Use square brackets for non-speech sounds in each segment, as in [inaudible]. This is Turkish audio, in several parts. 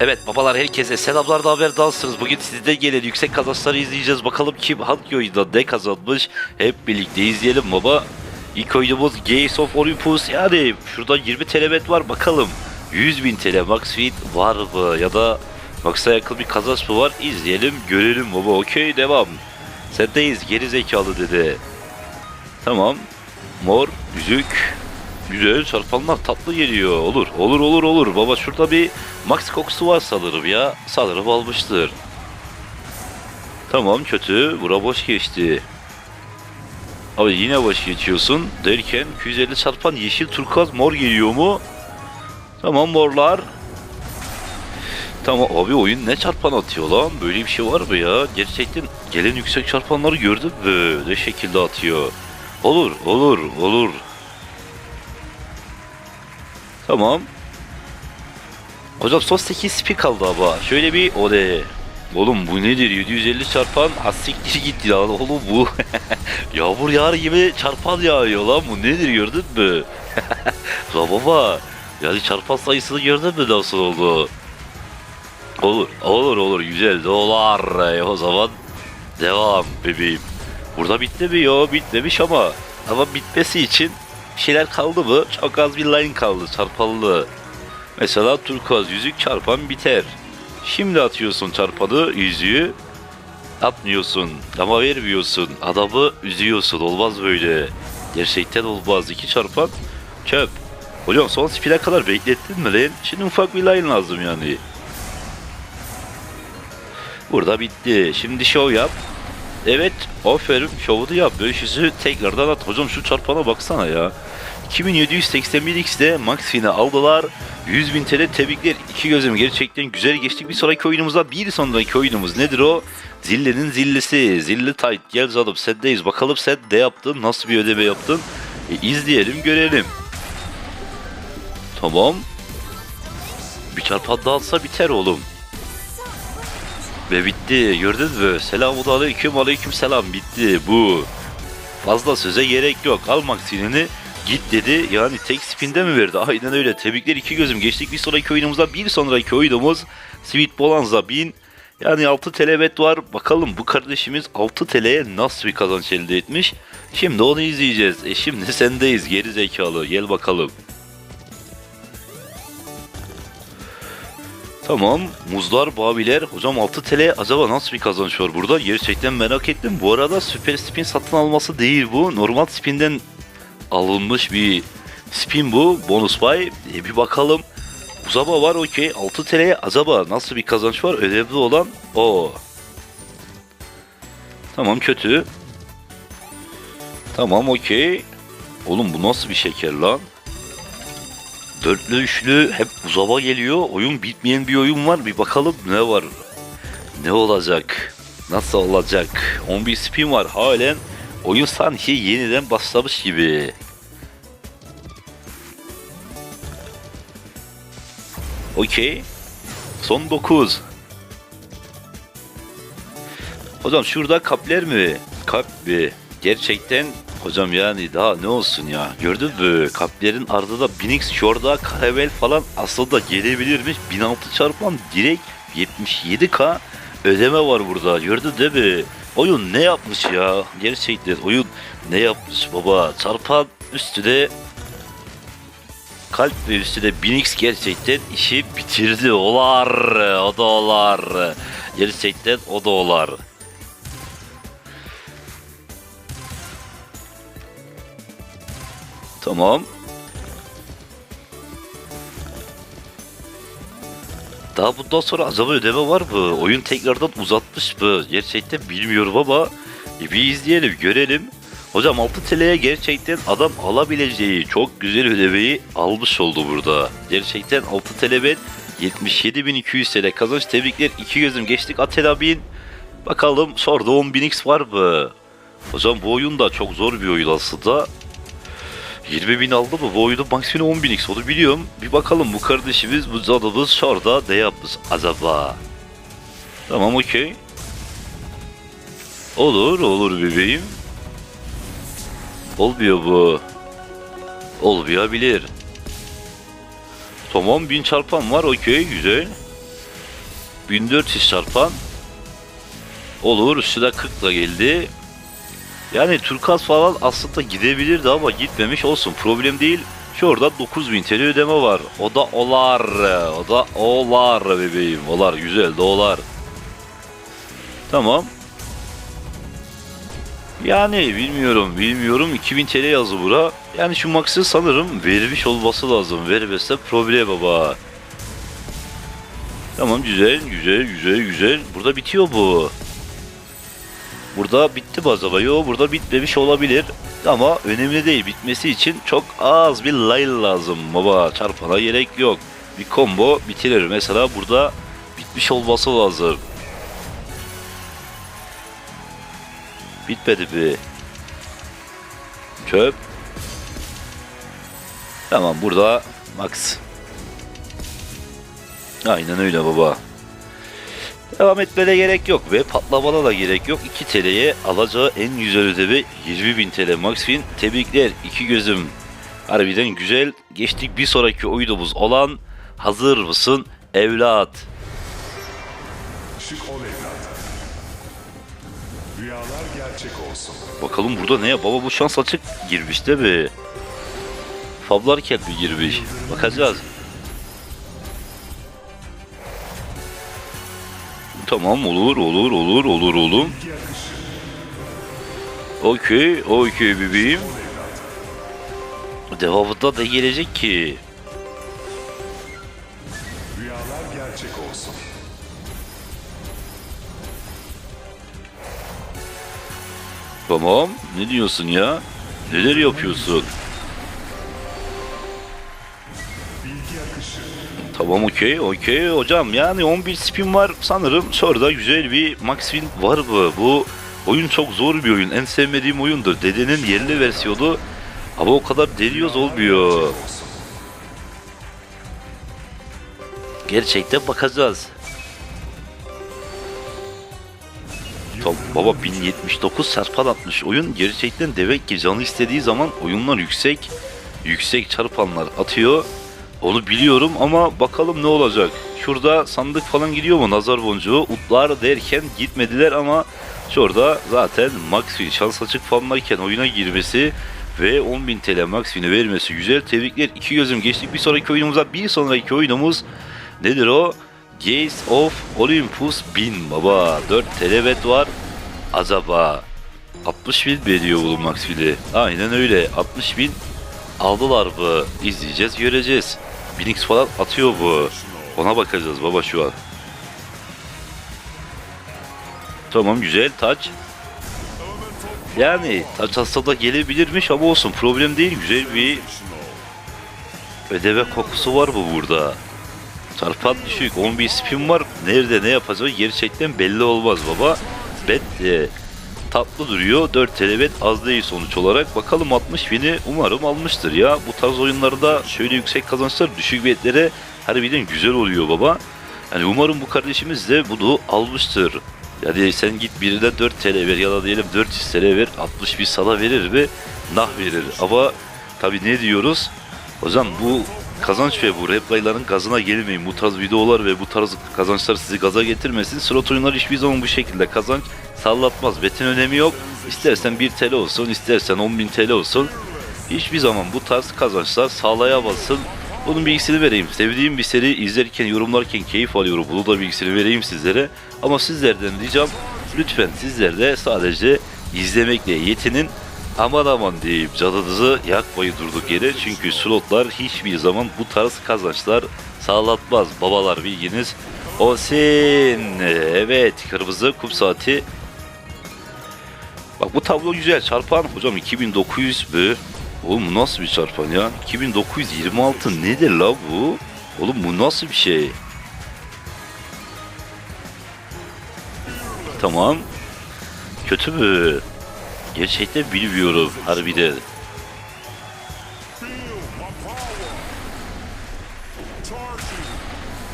Evet babalar herkese selamlar da haberdalsınız. Bugün sizde gelen yüksek kazançları izleyeceğiz. Bakalım kim hangi oyunda ne kazanmış. Hep birlikte izleyelim baba. İlk oyunumuz Gates of Olympus. Yani şurada 20 TL bet var bakalım. 100 bin TL max feed var mı? Ya da max'a yakın bir kazanç mı var? İzleyelim görelim baba. Okey devam. Sendeyiz geri zekalı dedi. Tamam. Mor, yüzük. Güzel çarpanlar tatlı geliyor. Olur, olur, olur, olur. Baba şurada bir max kokusu var sanırım ya. Sanırım almıştır. Tamam kötü. Bura boş geçti. Abi yine boş geçiyorsun derken 250 çarpan yeşil turkuaz mor geliyor mu? Tamam morlar. Tamam abi oyun ne çarpan atıyor lan? Böyle bir şey var mı ya? Gerçekten gelen yüksek çarpanları gördün mü? Ne şekilde atıyor? Olur, olur, olur. Tamam. Hocam son 8 spi kaldı ama. Şöyle bir o de. Oğlum bu nedir? 750 çarpan asiktir gitti lan oğlum bu. [laughs] Yağmur yağar gibi çarpan yağıyor lan bu nedir gördün mü? [laughs] La baba. Yani çarpan sayısını gördün mü nasıl oldu? Olur, olur, olur. Güzel dolar. E, o zaman devam bebeğim. Burada bitti mi? Yo bitmemiş ama. Ama bitmesi için bir şeyler kaldı mı? Çok az bir line kaldı çarpanlı. Mesela turkuaz yüzük çarpan biter. Şimdi atıyorsun çarpanı yüzüğü atmıyorsun ama vermiyorsun. Adamı üzüyorsun. Olmaz böyle. Gerçekten olmaz. İki çarpan çöp. Hocam son spine kadar beklettin mi lan? Şimdi ufak bir line lazım yani. Burada bitti. Şimdi şov yap. Evet, aferin şovu da yap. 500'ü tekrardan at. Hocam şu çarpana baksana ya. 2781x'de Max Fin'i aldılar. 100.000 TL tebrikler. İki gözüm gerçekten güzel geçtik. Bir sonraki oyunumuza bir sonraki oyunumuz nedir o? Zille'nin zillesi. Zilli tight. Gel canım sendeyiz. Bakalım sen ne yaptın? Nasıl bir ödeme yaptın? E, izleyelim görelim. Tamam. Bir çarpan daha alsa biter oğlum. Ve bitti. Gördün mü? Selamun aleyküm aleyküm selam. Bitti bu. Fazla söze gerek yok. Al maksinini git dedi. Yani tek spinde mi verdi? Aynen öyle. Tebrikler iki gözüm. Geçtik bir sonraki oyunumuza. Bir sonraki oyunumuz Sweet Bonanza 1000. Yani 6 TL bet var. Bakalım bu kardeşimiz 6 TL'ye nasıl bir kazanç elde etmiş. Şimdi onu izleyeceğiz. E şimdi sendeyiz geri zekalı. Gel bakalım. Tamam. Muzlar, babiler. Hocam 6 TL acaba nasıl bir kazanç var burada? Gerçekten merak ettim. Bu arada süper spin satın alması değil bu. Normal spinden alınmış bir spin bu. Bonus buy. E, bir bakalım. Uzaba var okey. 6 TL'ye acaba nasıl bir kazanç var? Önemli olan o. Tamam kötü. Tamam okey. Oğlum bu nasıl bir şeker lan? Dörtlü üçlü hep uzava geliyor. Oyun bitmeyen bir oyun var. Bir bakalım ne var. Ne olacak? Nasıl olacak? 11 spin var halen. Oyun sanki yeniden başlamış gibi. Okey. Son 9. Hocam şurada kapler mi? Kap mi? Gerçekten hocam yani daha ne olsun ya. Gördün mü? Kaplerin ardında Binix, şurada Karavel falan aslında gelebilirmiş. 1006 çarpan direkt 77k ödeme var burada. Gördün değil mi? Oyun ne yapmış ya? Gerçekten oyun ne yapmış baba? Çarpan üstüne kalp ve üstüne Binix gerçekten işi bitirdi. Olar, o da olar. Gerçekten o da olar. Tamam. Daha bundan sonra acaba ödeme var mı? Oyun tekrardan uzatmış mı? Gerçekten bilmiyorum ama bir izleyelim, görelim. Hocam 6 TL'ye gerçekten adam alabileceği çok güzel ödemeyi almış oldu burada. Gerçekten 6 TL ben 77.200 TL kazanç tebrikler. iki gözüm geçtik Atela 1000. Bakalım sordu 10.000x var mı? Hocam bu oyun da çok zor bir oyun aslında. 20 bin aldı mı? Bu oyunda maksimum 10 bin x onu biliyorum. Bir bakalım bu kardeşimiz, bu zadımız şurada ne yapmış acaba? Tamam okey. Olur, olur bebeğim. Olmuyor bu. Olmayabilir. Tamam bin çarpan var okey güzel. 1400 çarpan. Olur. Üstü de 40 da geldi. Yani Turkuaz falan aslında gidebilirdi ama gitmemiş olsun. Problem değil. Şurada 9000 TL ödeme var. O da olar. O da olar bebeğim. Olar güzel dolar. Tamam. Yani bilmiyorum bilmiyorum 2000 TL yazı bura. Yani şu Max'ı sanırım vermiş olması lazım. Vermezse problem baba. Tamam güzel güzel güzel güzel. Burada bitiyor bu. Burada bitti mi acaba? Yok burada bitmemiş olabilir. Ama önemli değil. Bitmesi için çok az bir line lazım baba. Çarpana gerek yok. Bir combo bitirir. Mesela burada bitmiş olması lazım. Bitmedi mi? Çöp. Tamam burada max. Aynen öyle baba. Devam etmene gerek yok ve patlamana da gerek yok. 2 TL'ye alacağı en güzel ödeme 20.000 TL max win. Tebrikler iki gözüm. Harbiden güzel. Geçtik bir sonraki oyunumuz olan hazır mısın evlat? Işık ol evlat. Rüyalar gerçek olsun. Bakalım burada ne ya? Baba bu şans açık girmiş değil mi? Fablar kelbi girmiş. Bakacağız. Tamam olur olur olur olur oğlum. Okey okey bebeğim. Devamında da gelecek ki. Rüyalar gerçek olsun. Tamam. Ne diyorsun ya? Neler yapıyorsun? Tamam okey okey. Hocam yani 11 spin var. Sanırım sonra güzel bir max win var mı? Bu oyun çok zor bir oyun. En sevmediğim oyundur. Dedenin yerli versiyonu. Ama o kadar deliyoruz olmuyor. Gerçekten bakacağız. Top, baba 1079 çarpan atmış. Oyun gerçekten demek ki canı istediği zaman oyunlar yüksek yüksek çarpanlar atıyor onu biliyorum ama bakalım ne olacak. Şurada sandık falan gidiyor mu nazar boncuğu? Utlar derken gitmediler ama şurada zaten Maxwin şans açık fanlarken oyuna girmesi ve 10.000 TL Maxwin'i vermesi güzel. Tebrikler iki gözüm geçtik bir sonraki oyunumuza. Bir sonraki oyunumuz nedir o? Gaze of Olympus 1000 baba. 4 TL bet var. Acaba 60 bin ediyor bu Maxwin'i? Aynen öyle 60 bin aldılar mı? İzleyeceğiz göreceğiz. 1000x falan atıyor bu. Ona bakacağız baba şu an. Tamam güzel taç. Yani taç atsa da gelebilirmiş ama olsun problem değil. Güzel bir ödeve kokusu var bu burada. Çarpan düşük 11 spin var. Nerede ne yapacağı gerçekten belli olmaz baba. Bet e, tatlı duruyor. 4 TL bet az değil sonuç olarak. Bakalım 60 bini umarım almıştır ya. Bu tarz oyunlarda şöyle yüksek kazançlar düşük betlere harbiden güzel oluyor baba. Yani umarım bu kardeşimiz de bunu almıştır. Yani sen git birine 4 TL ver ya da diyelim 400 TL ver 60 bir sana verir ve nah verir. Ama tabi ne diyoruz? Hocam bu kazanç ve bu replayların gazına gelmeyin. Bu tarz videolar ve bu tarz kazançlar sizi gaza getirmesin. Slot oyunları hiçbir zaman bu şekilde kazanç sallatmaz. Betin önemi yok. İstersen 1 TL olsun, istersen 10.000 TL olsun. Hiçbir zaman bu tarz kazançlar sağlayamazsın. Bunun bilgisini vereyim. Sevdiğim bir seri izlerken, yorumlarken keyif alıyorum. Bunu da bilgisini vereyim sizlere. Ama sizlerden ricam lütfen sizler de sadece izlemekle yetinin. Aman aman diyeyim canınızı yakmayın durduk yere. Çünkü slotlar hiçbir zaman bu tarz kazançlar sağlatmaz. Babalar bilginiz olsun. Evet kırmızı kum saati. Bak bu tablo güzel. Çarpan hocam 2900 mü? Oğlum bu nasıl bir çarpan ya? 2926 nedir la bu? Oğlum bu nasıl bir şey? Tamam. Kötü mü? Gerçekten bilmiyorum harbiden.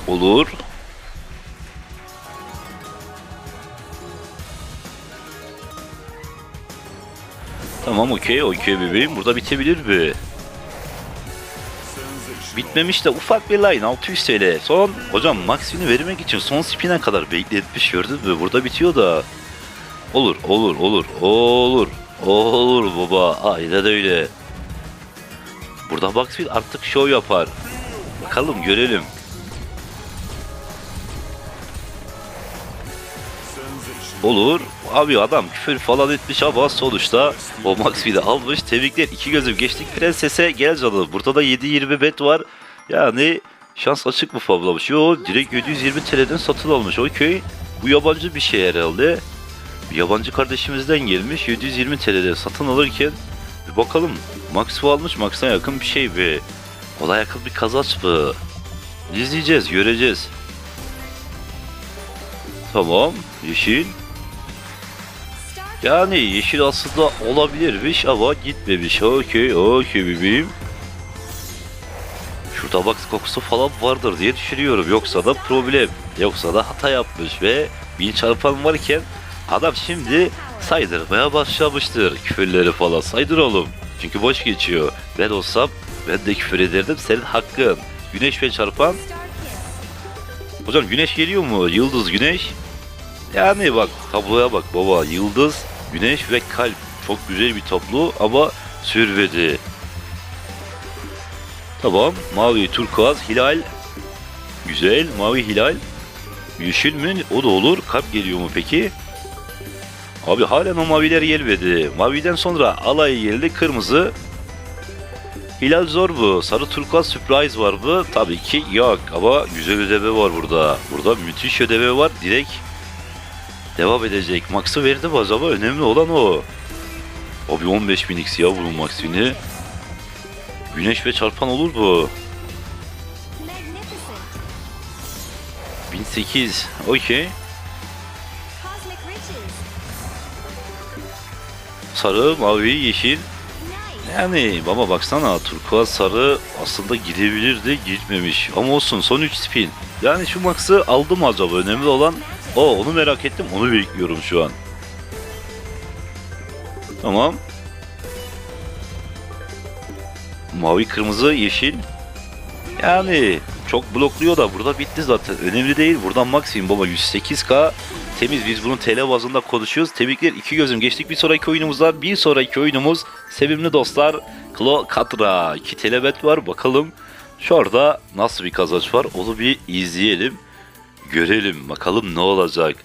Olur. Tamam okey okey bebeğim. Burada bitebilir mi? Bitmemiş de ufak bir line 600 TL. Son hocam Maxim'i vermek için son spin'e kadar bekletmiş gördün mü? Burada bitiyor da. Olur olur olur olur. Olur baba aynen öyle. Burada Maxwell artık show yapar. Bakalım görelim. Olur. Abi adam küfür falan etmiş ama sonuçta o Maxwell'i almış. Tebrikler. iki gözüm geçtik prensese gel canım. Burada da 7-20 bet var. Yani şans açık mı fablamış? Yo direkt 720 TL'den satın almış. Okey. Bu yabancı bir şey herhalde. Bir yabancı kardeşimizden gelmiş. 720 TL'den satın alırken bir bakalım. Maxwell almış. Max'a yakın bir şey be. Ona yakın bir kazanç mı? İzleyeceğiz, göreceğiz. Tamam, yeşil. Yani yeşil aslında olabilirmiş ama gitmemiş. Okey, okey bebeğim. Şurada bak kokusu falan vardır diye düşünüyorum. Yoksa da problem. Yoksa da hata yapmış ve bin çarpan varken adam şimdi saydırmaya başlamıştır. Küfürleri falan saydır oğlum. Çünkü boş geçiyor. Ben olsam ben de küfür ederdim. Senin hakkın. Güneş ve çarpan. Hocam güneş geliyor mu? Yıldız güneş. Yani bak tabloya bak baba. Yıldız, güneş ve kalp. Çok güzel bir tablo ama sürvedi. Tamam. Mavi, turkuaz, hilal. Güzel. Mavi hilal. Yeşil mi? O da olur. Kalp geliyor mu peki? Abi halen o maviler gelmedi. Maviden sonra alay geldi. Kırmızı. Hilal zor bu. Sarı turkuaz surprise var mı? Tabii ki yok. Ama güzel ödeme var burada. Burada müthiş ödeme var. Direkt devam edecek. Max'ı verdi mi acaba? Önemli olan o. Abi 15 bin X ya bunun Max'ini. Güneş ve çarpan olur bu. Magnificent. 1008. Okey. Sarı, mavi, yeşil. Yani baba baksana turkuaz sarı aslında gidebilirdi gitmemiş. Ama olsun son 3 spin. Yani şu Max'ı aldım acaba? Önemli olan o onu merak ettim onu bekliyorum şu an. Tamam. Mavi, kırmızı, yeşil. Yani çok blokluyor da burada bitti zaten. Önemli değil. Buradan maksimum baba 108k temiz. Biz bunu TL bazında konuşuyoruz. Tebrikler iki gözüm. Geçtik bir sonraki oyunumuza. Bir sonraki oyunumuz sevimli dostlar. Klo Katra. 2 TL bet var. Bakalım şurada nasıl bir kazanç var. Onu bir izleyelim. Görelim. Bakalım ne olacak.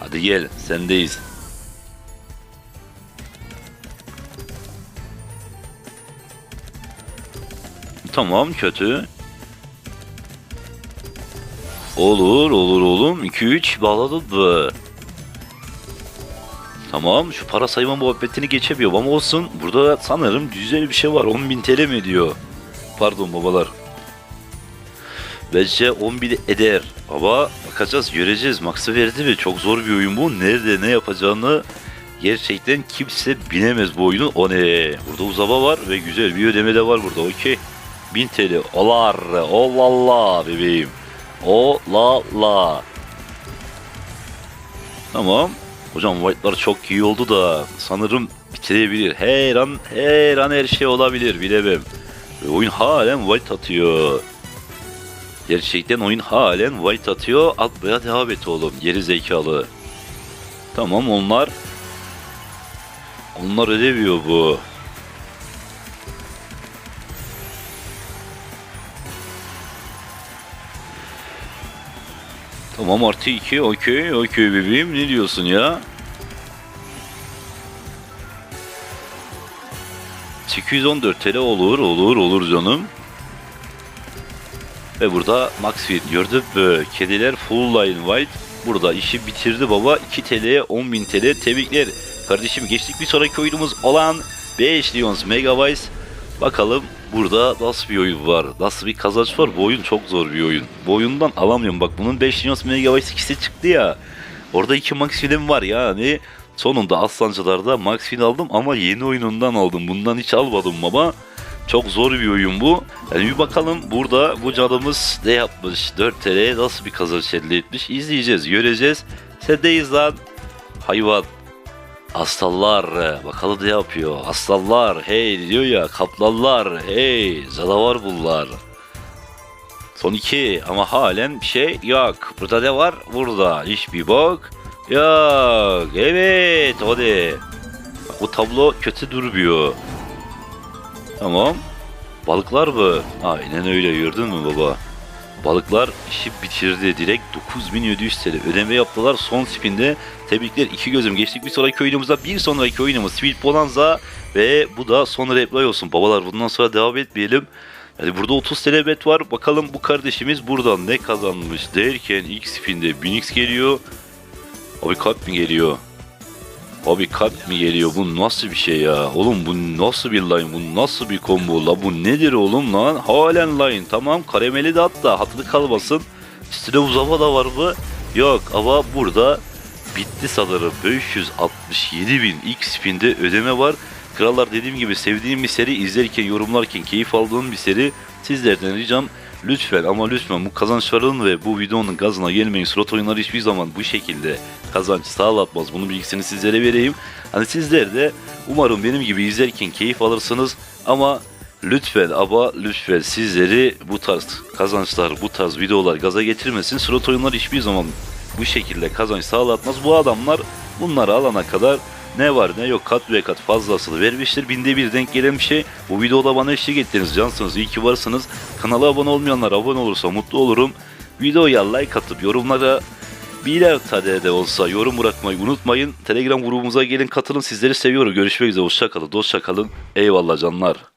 Hadi gel. Sendeyiz. Tamam kötü. Olur olur oğlum. 2-3 bağladın mı? Tamam şu para sayma muhabbetini geçemiyorum ama olsun. Burada sanırım güzel bir şey var. 10.000 TL mi diyor? Pardon babalar. Bence 10.000 eder. Ama bakacağız göreceğiz. Max'ı verdi mi? Çok zor bir oyun bu. Nerede ne yapacağını gerçekten kimse bilemez bu oyunun. O ne? Burada uzama var ve güzel bir ödeme de var burada. Okey. 1000 TL. Olar. Olala bebeğim. Olala. Tamam. Hocam white'lar çok iyi oldu da sanırım bitirebilir. Her an her an her şey olabilir bilemem. Ve oyun halen white atıyor. Gerçekten oyun halen white atıyor. Atmaya devam et oğlum. Geri zekalı. Tamam onlar. Onlar ödemiyor bu. Tamam artı 2 okey okey bebeğim ne diyorsun ya? 814 TL olur olur olur canım. Ve burada Maxfield gördün mü? Kediler full line white. Burada işi bitirdi baba. 2 TL'ye 10.000 TL. Tebrikler. Kardeşim geçtik bir sonraki oyunumuz olan 5 Lions Megabytes. Bakalım burada nasıl bir oyun var? Nasıl bir kazanç var? Bu oyun çok zor bir oyun. Bu oyundan alamıyorum. Bak bunun 5 Lions Megabytes ikisi çıktı ya. Orada iki Maxfield'im var yani. Sonunda Aslancılar'da Maxfield aldım ama yeni oyunundan aldım. Bundan hiç almadım baba. Çok zor bir oyun bu. Yani bir bakalım burada bu cadımız ne yapmış? 4 TL nasıl bir kazanç elde etmiş? İzleyeceğiz, göreceğiz. Sendeyiz lan. Hayvan. Aslanlar bakalım ne yapıyor. Aslanlar hey diyor ya kaplanlar hey canavar bunlar. Son iki ama halen bir şey yok. Burada ne var? Burada hiçbir bok yok. Evet hadi. Bu tablo kötü durmuyor. Tamam. Balıklar mı? Aynen öyle gördün mü baba? Balıklar işi bitirdi. Direkt 9700 TL ödeme yaptılar son spinde. Tebrikler iki gözüm. Geçtik bir sonraki oyunumuza. Bir sonraki oyunumuz Sweet Bonanza. Ve bu da son replay olsun. Babalar bundan sonra devam etmeyelim. Yani burada 30 TL bet var. Bakalım bu kardeşimiz buradan ne kazanmış derken ilk spinde 1000x geliyor. Abi kalp mi geliyor? Abi kalp mi geliyor? Bu nasıl bir şey ya? Oğlum bu nasıl bir line? Bu nasıl bir combo la? Bu nedir oğlum lan? Halen line. Tamam karameli de hatta hatırı kalmasın. Üstüne uzama da var mı? Yok ama burada bitti sanırım. 567 bin ilk spinde ödeme var. Krallar dediğim gibi sevdiğim bir seri izlerken yorumlarken keyif aldığım bir seri. Sizlerden ricam lütfen ama lütfen bu kazançların ve bu videonun gazına gelmeyin. Slot oyunları hiçbir zaman bu şekilde kazanç sağlatmaz. Bunun bilgisini sizlere vereyim. Hani sizler de umarım benim gibi izlerken keyif alırsınız. Ama lütfen ama lütfen sizleri bu tarz kazançlar, bu tarz videolar gaza getirmesin. Slot oyunları hiçbir zaman bu şekilde kazanç sağlatmaz. Bu adamlar bunları alana kadar ne var ne yok kat ve kat fazlasını vermiştir. Binde bir denk gelen bir şey. Bu videoda bana eşlik ettiniz. Cansınız. iyi ki varsınız. Kanala abone olmayanlar abone olursa mutlu olurum. Videoya like atıp yorumlara birer tane de olsa yorum bırakmayı unutmayın. Telegram grubumuza gelin katılın. Sizleri seviyorum. Görüşmek üzere. Hoşça kalın. Dostça kalın. Eyvallah canlar.